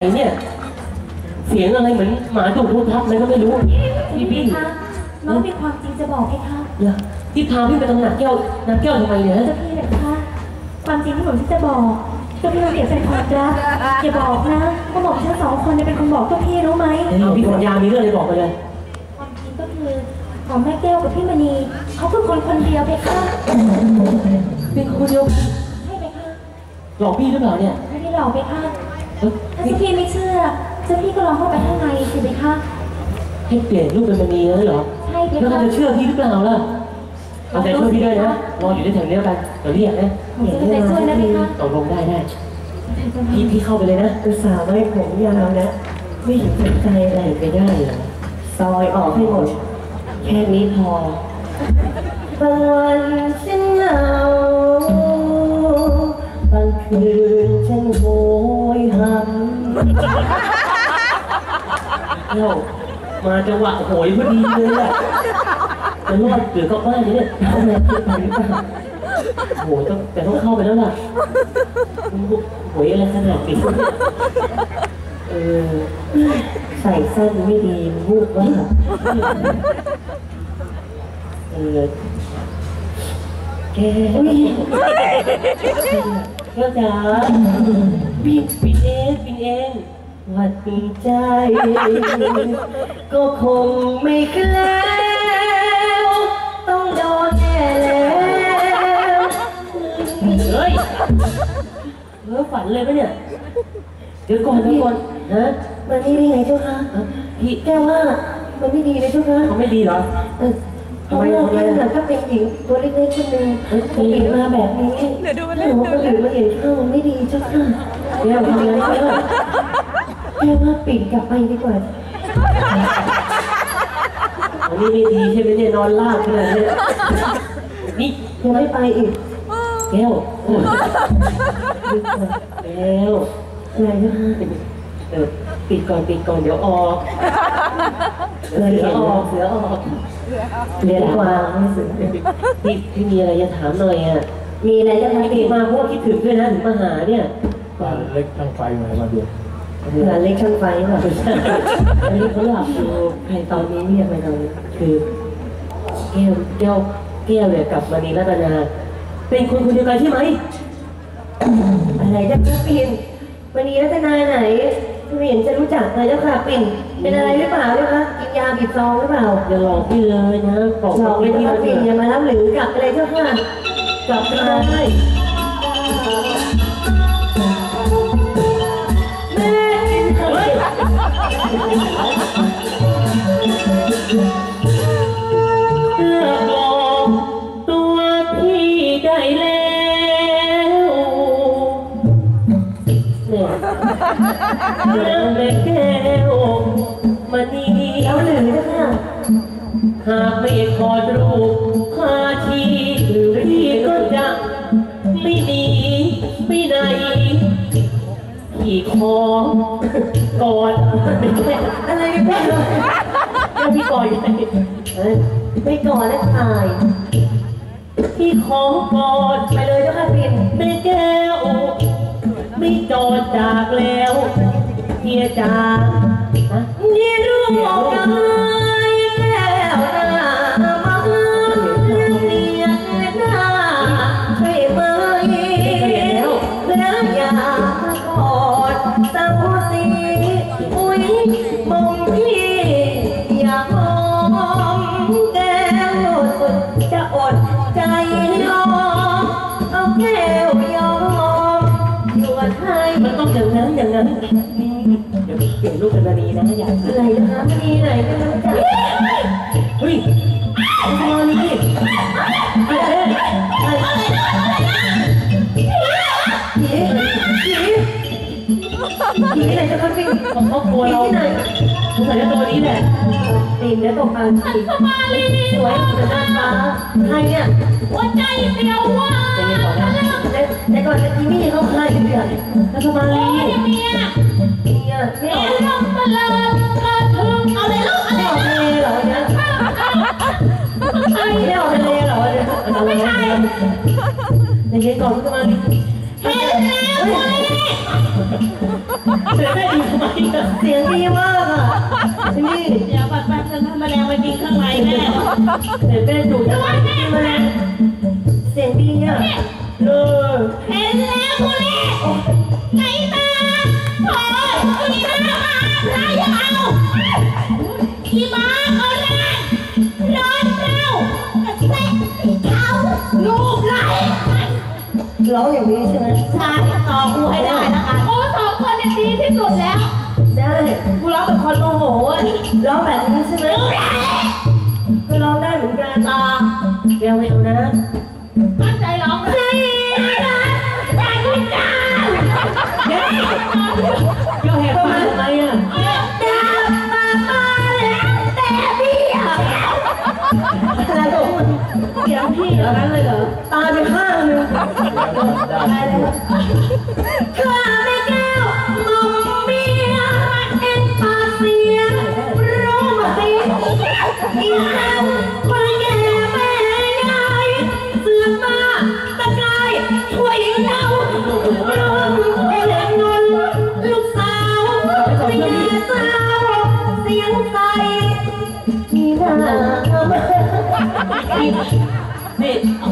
ไอ้เนี่ยเสียงอะไรเหมือนหมาดุทุบทับอะไรก็ไม่รู้พี่พี่พี่คะน้องมีความจริงจะบอกไหมคะอย่าที่พาพี่ไปตำหนักแก้วนักแก้วทำไมเนี่ยฮะเจ้าพี่เลยคะความจริงที่ผมที่จะบอกเจ้าพี่เราเก็บเป็นความลับอย่าบอกนะว่าบอกฉันสองคนเนี่ยเป็นคนบอกเจ้าพี่รู้ไหมเดี๋ยวพี่สัญญามีเรื่องอะไรบอกไปเลยความจริงก็คือของแม่แก้วกับพี่มณีเขาคือคนคนเดียวเพคะเป็นคนเดียวใช่ไหมคะหลอกพี่หรือเปล่าเนี่ยไม่ได้หลอกเพคะเอ้ย ถ้าเจ้าพี่ไม่เชื่อเจ้าพี่ก็ลองเข้าไปข้างในสิเพคะให้เปลี่ยนรูปเป็นมณีแล้วเหรอ ใช่เพแล้วคะเขาจะเชื่อพี่หรือเปล่าล่ะ เอาใจช่วยพี่ด้วยนะรออยู่ในแถวเดียวกันเดี๋ยวเรียกนะผมจะใจช่วยนะเพคะตกลงได้ได้ พี่พี่เข้าไปเลยนะอุตส่าห์ไว้ผมยาวนะ ไม่เห็นสนใจอะไรไปได้เหรอซอยออกให้หมด แค่นี้พอ บางวันฉันเหงาบางคืนฉันโหยหา เอ้ามาจังหวะโหยพอดีเลยอะจะรอดเกือเข้าบ้านเนี่ยทำไมคิดไปหรือเปล่าโหต้องแต่ต้องเข้าไปแล้วล่ะโหยอะไรขนาดนี้เออใส่สั้นไม่ดีพูดว่าเออแก แก้วจ๋าพี่ปิดเองปิดเองหวัดดีใจ ก็คงไม่แคล้วต้องโดนแน่แล้วเฮ้ยเออฝันเลยปะเนี่ย เดี๋ยวก่อนเดี๋ยวก่อนฮะมันไม่ดีไงเจ้าคะพี่แก้วว่ามันไม่ดีเลยเจ้าคะเขาไม่ดีเหรอ เออเพราะว่าแก้วน่ะก็เป็นหญิงตัวเล็กๆคนหนึ่งปิดมาแบบนี้ถ้าหนูคนอื่นมาเห็นเข้ามันไม่ดีเจ้าค่ะแก้วทำอะไรแก้วแก้ว่าปิดกลับไปดีกว่าอันนี้ไม่ดีใช่ไหมเนี่ยนอนลาบขนาดนี้นี่ยังไม่ไปอีกแก้วแก้ว อะไรเจ้าค่ะ เออปิดก่อนปิดก่อนเดี๋ยวออกเสือออกเสือออกเรียนกวางไม่สึกพี่พี่มีอะไรจะถามหน่อยอะมีอะไรเจ้าค่ะพี่พี่มาเพราะว่าคิดถึงด้วยนะถึงมาหาเนี่ยบ้านเล็กช่างไฟมามาดูหลานเล็กช่างไฟเหรออันนี้เขาหลับอยู่ใครตอนนี้เรียกไปตอนนี้คือแก้วแก้วแก้วเนี่ยกับมณีรัตนาเป็นคนคนเดียวกันใช่ไหมอะไรเจ้าค่ะปิ่นวันนี้รัตนาไหน ไม่เห็นจะรู้จักเลยเจ้าค่ะปิ่นเป็นอะไรหรือเปล่าเจ้าคะกินยาผิดซองหรือเปล่าอย่าหลอกพี่เลยนะบอกหลอกไม่ไม่ที่ที่มามาเปปิ่นอย่ามารับหรือกลับอะไรเจ้าค่ะกลับมาได้แม่เฮ้ย เรื่องแม่แก้วมณีเอาหรือเจ้าค่ะหากไม่ขอดรูปพาทีพี่ก็จะไม่หนีไปไหนพี่ขอกอดไม่แค่อะไรกันแม่แล้วพี่กอดยังไงเอ้ยไม่ก่อนแล้วตายพี่ขอกอดไปเลยเจ้าค่ะปิ่นแม่แก้ว ไม่จอดจากแล้วเฮียจา ดีนะอยากอะไรนะคะมันดีไหนไม่รู้จักเฮ้ยไอ้ตัวนี้ไอ้เอ๊ะไอ้ผีผีไหนจะมาปิดของครอบครัวเราที่ไหนสงสัยจะตัวนี้แหละตีนเนื้อตกปลาผีสวยเหมือนนาฟ้าใครเนี่ยหัวใจเดียวว่าใจเย็นก่อนแต่แต่ก่อนจะกินนี่เขาใครเดือดแล้วทำไมเมียเนี่ยไม่ออก ลงมาเลยกระทึงเอาเลยลูกไม่ออกทะเลเหรอเนี่ยไม่ออกทะเลเหรอเนี่ยไม่ใช่ใจเย็นก่อนทำไมเห็นแล้วเสด็จแม่ดีทำไมอะเสียงดีมากอะนี่เดี๋ยวปัดปัดจะทำแมลงมากินข้างในแน่เสด็จแม่ดูทำไมกินแมลงเสียงดีอะเออเห็นแล้วคุณ ร้องอย่างนี้ใช่ไหมใช่ต่อกูให้ได้แล้วกันโอ้สองคนเนี่ยดีที่สุดแล้ว ได้กูร้องเป็นคนโมโหอะร้องแบบนี้ใช่ไหมก็ร้องได้เหมือนกันต่อแก้วไม่เอานะตั้งใจร้องเลยเดี๋ยวเดี๋ยวแหกปากทำไมอะจ้ามามาแล้วแต่พี่อะอะไรของมันเสียงพี่อย่างนั้นเลยเหรอ Obrigado.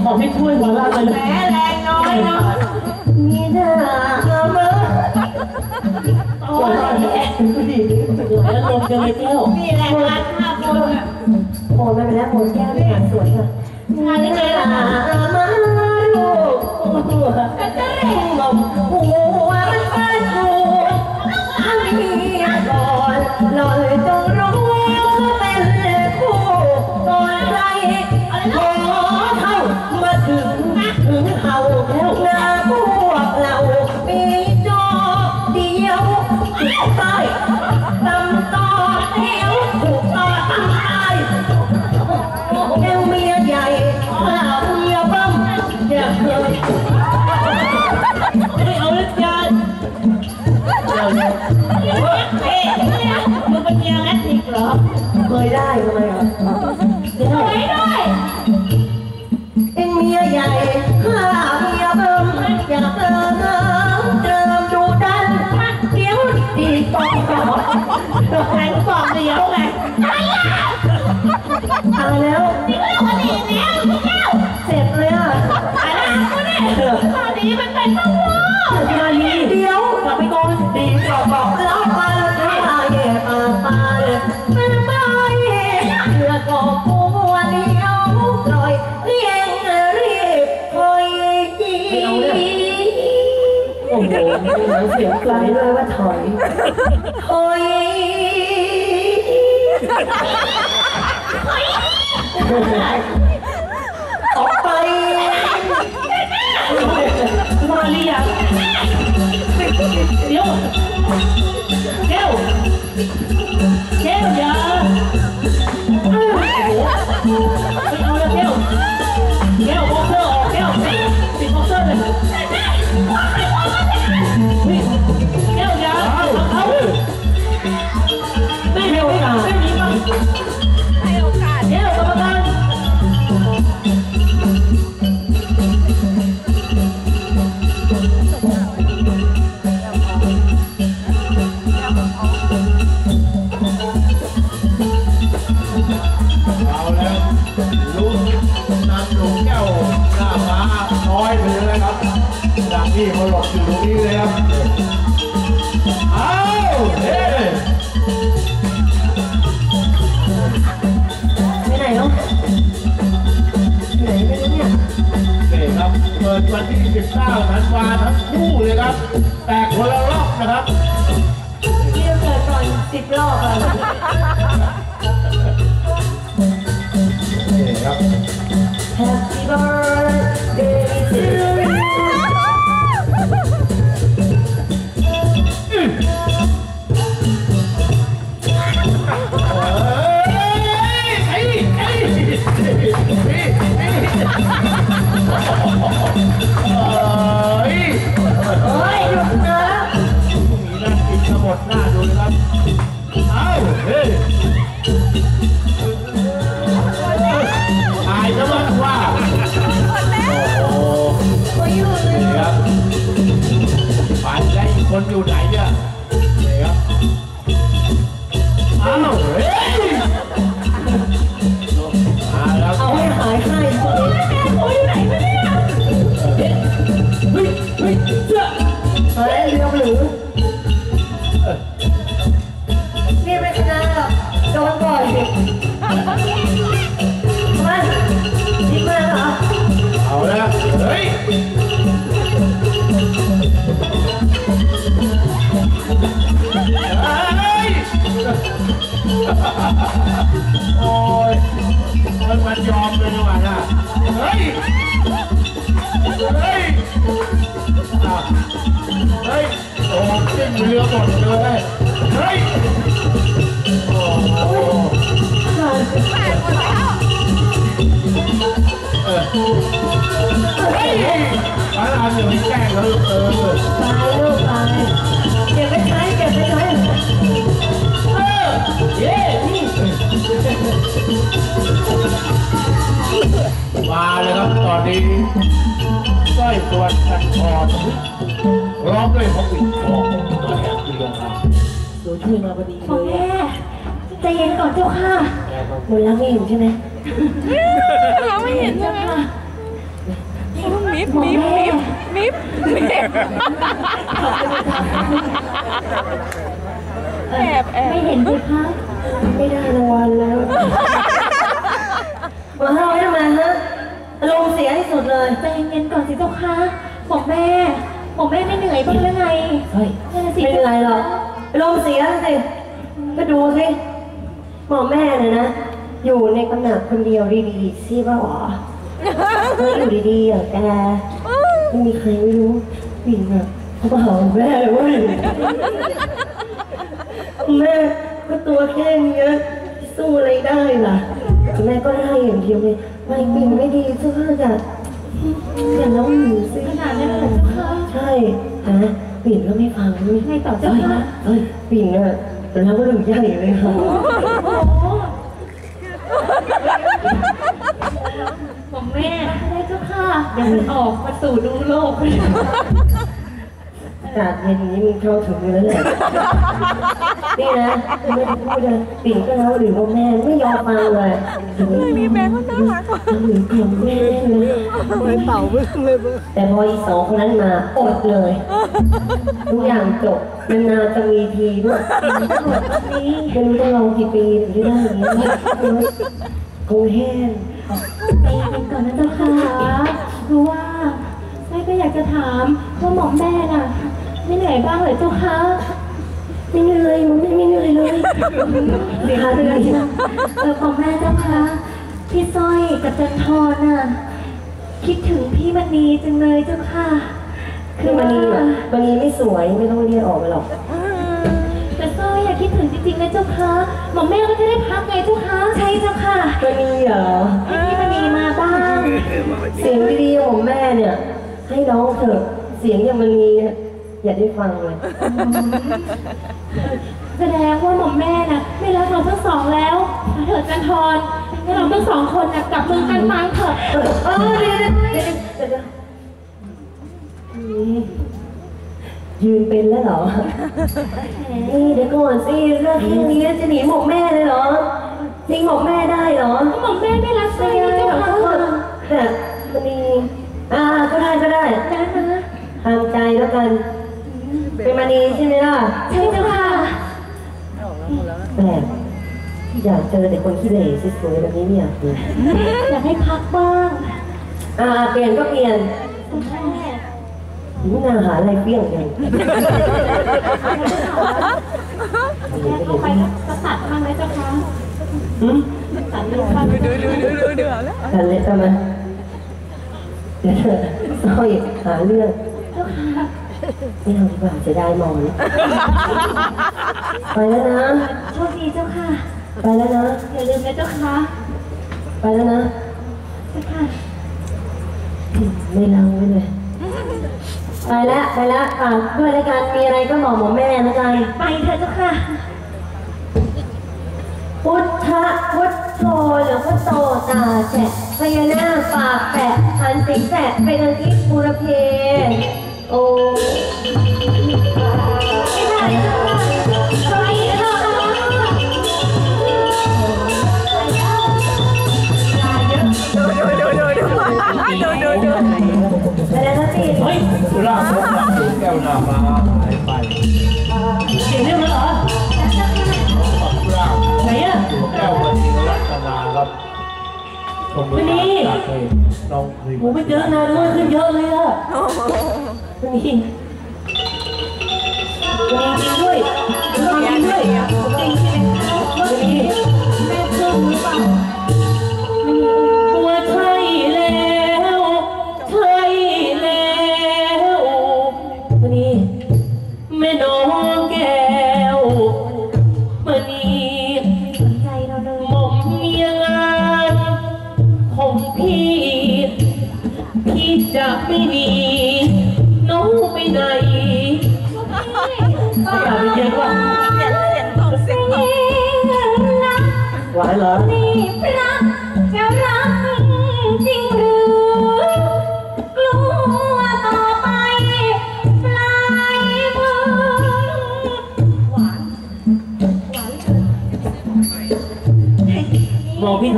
นี่เอาของให้ช่วยหัวลากเลยแหมแรงน้อยเนาะที่หน้ามาโอ้ยดูดิเหนื่อยแล้วลมจะเลยแก้วมีแรงงานห้าคนอะโอ้ไม่เป็นแล้วโอ้แก้วเนี่ยสวยค่ะงานได้ไงล่ะมาลูกหัวก็จะเร่งลมหัวมันฟาดถูกอันนี้ก่อนลอยจงรู้เป็นคู่ก่อนใครขอเท่ามา ถึงถึงเฮาแล้วหน้าพวกเรามี แล้ว นี่ก็เรียกว่าดีแล้วพี่เจ้าเสร็จเลยอะอะไรกูเนี่ยตอนนี้มันเป็นต้องรอดมาลีเดี๋ยวกลับไปก่อนดีกว่าบอกแล้วมาแล้วมาแย่มาปาเลยเป็นไปเพื่อก่อกูวันเดียวปล่อยเรียงรีบคอยจีโอ้โหเสียงไกไกลลเลเลยยว่าถอยถอย ออกไป มาเรียเดี๋ยวแก้วแก้วอย่าไม่เอาแธันวาทั้งคู่เลยครับ แต่คนละรอบนะครับเรียกเกิดก่อนสิบรอบอะนี่ครับ Happy birthday โอาคิเหรอเฮ้ยโอ้ยมันมัยอมเลยดีว่นะเฮ้ย เฮ้ยเฮ้ย โอ้ยเรือหมดเลย เฮ้ย โอ้โหเออเฮ้ยพรอยู่แกล้งแล้วเออตายลูกตายเก็บไปใช้เก็บไปใช้เออเย้นี่มาเลยครับตอนนี้สร้อยตัวตัดคอร้องด้วยพระปิ่นทองตัวแทนเรืองครับตัวช่วยมาพอดีหม่อมเลยแม่ ใจเย็นก่อนเจ้าค่ะหมดแล้วไม่เห็นใช่ไหมเราไม่เห็นเจ้าค่ะมิบหม่อมมิบแม่มิบมิบมิบเอ่อไม่เห็นด้วยคะไม่ได้รางวัลแล้วมาเฮาทำไมฮะอารมณ์เสียที่สุดเลยใจเย็นๆก่อนสิเจ้าค่ะหม่อมแม่หม่อมแม่ไม่เหนื่อยบ้างหรือไงเฮ้ยนั่นน่ะสิไม่เป็นไรหรอกอารมณ์เสียสิก็ดูสิ หมอแม่เนี่ยนะ อยู่ในตำหนักคนเดียวดีๆสิว่าหรอเธออยู่ดีๆอะแกไม่มีใครไม่รู้ปิ่นอะเขาก็หาแม่เว้ยแม่ก็ตัวแค่เนี้ยสู้อะไรได้ล่ะแม่ก็ได้อย่างเดียวเลยไม่ปิ่นไม่ดีเสื้อผ้าจะอย่าน้องหนูสิขนาดนั้นเลยเจ้าค่ะใช่นะปิ่นก็ไม่ฟังด้วยไงต่อเจ้าค่ะเฮ้ยปิ่นอะแล้วก็หลุดใหญ่เลยค่ะ โอ้โหหม่อมแม่ได้เจ้าค่ะเดี๋ยวมันออกมาสู่ดูโลกอากาศเย็นอย่างนี้มันเข้าถึงอยู่แล้วแหละนี่นะไม่ได้พูดเลยปิ่นก็เล่าหรือว่าแม่ไม่ยอมฟังเลยมีแม่เขาน่ารักทำหรือเพียงแม่เลยไม่เป่าเบิ้งเลยเบิ้งแต่พออีสองคนนั้นมาอดเลยทุกอย่างจบนานๆจะมีทีด้วยนี่ไม่รู้ต้องลองกี่ปีถึงจะได้อย่างนี้คงแห้ง ใจเย็นก่อนนะเจ้าค่ะรู้ว่าแม่ก็อยากจะถามว่าหม่อมแม่น่ะ ไม่เหนื่อยบ้างเหรอเจ้าคะไม่เหนื่อยมันไม่เหนื่อยเลยเดี๋ยวเดือนเออหม่อมแม่เจ้าคะพี่สร้อยกับจันทร์น่ะคิดถึงพี่มณีจังเลยเจ้าค่ะ คือมันนีอะมันนีไม่สวยไม่ต้องเรียกออกมาหรอก ริงๆนะเจ้าค่ะหม่อมแม่ก็จะได้พักไงเจ้าค่ะใช่เจ้าค่ะมันนีเหรอ ให้พี่มณีมาบ้างเสียงดีๆของแม่เนี่ย ให้น้องเถอะ เสียงอย่างมันนีเนี่ยอย่าได้ฟังเลย แสดงว่าหม่อมแม่น่ะไม่รักเราทั้งสองแล้วมาเถิดจันทร์ให้เราทั้งสองคนน่ะกลับมือกันมาเถอะเออเออเดี๋ยวเดี๋ยวเดี๋ยวเดี๋ยวเดี๋ ยวอืมยืนเป็นแล้วเหรอนี่เดี๋ยวก่อนสิเรื่องแค่นี้จะหนีหมกแม่เลยเหรอทิ้งหมกแม่ได้เหรอหม่อมแม่ไม่รักใครไม่นะได้เจ้าหรอกค่ะแต่มันมีอ่าก็ได้ก็ได้นะนะทางใจแล้วกัน เป็นมณีใช่ไหมล่ะใช่เจ้าค่ะแปลกอยากเจอแต่คนขี้เหร่สวยๆแบบนี้ไม่อยากเจออยากให้พักบ้าง อ่าเปลี่ยนก็เปลี่ยน คุณแม่นาหาอะไรเปรี้ยงกันแม่เข้าไปก็ตัดบ้างนะเจ้าค่ะหืมตัดเลือดบ้างเดือดเดือดเดือดเดือดแล้วกันเลยทำไมเดี๋ยวเธอสร้อยหาเรื่องเจ้าค่ะไม่เอาดีกว่าจะได้มองไปแล้วนะโชคดีเจ้าค่ะ ไปแล้วนะอย่าลืมนะเจ้าค่ะ ไปแล้วนะเจ้าค่ะไม่เล่าไว้เลย ไปแล้วไปแล้วฝากด้วยแล้วกันมีอะไรก็บอกหมอแม่แล้วกันไปเถอะเจ้าค่ะ พุทธะพุทโธหรือพุทโตตาแฉะพญานาคปากแปะหันสิงแสะไปทางทิศบุรเพโอ้ ดือดเดือดเดือดไปแล้วนะพี่เฮ้ยสุราษฎร์ธานีแก้วหน้ามาหายไปเสียงเรื่องแล้วเหรอร่างไหนอะแก้ววันนี้รัตนาครับชมบุรีจากเพลงน้องครีมไม่เจอนานด้วยขึ้นเยอะเลยอะวันนี้วันนี้ด้วยวันนี้จริงด้วย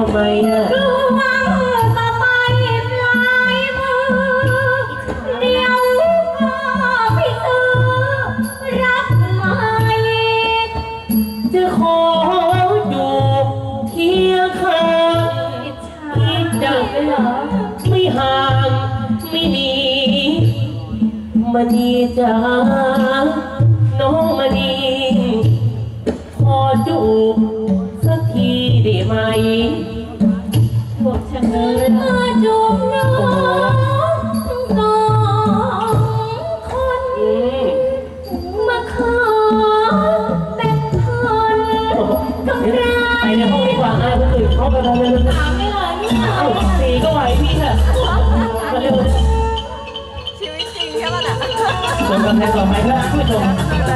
ทำไมอะกลัวต่อไปปลายมือ เดี๋ยวก็พี่ซื้อรับมาจะขออยู่เคียงข้างอิจฉาจังเลยเหรอไม่ห่างไม่หนีมณีจ๋าน้องมณีขอจูบ ใช่ป่ะน่ะชมกันแทนต่อไปครับผู้ชม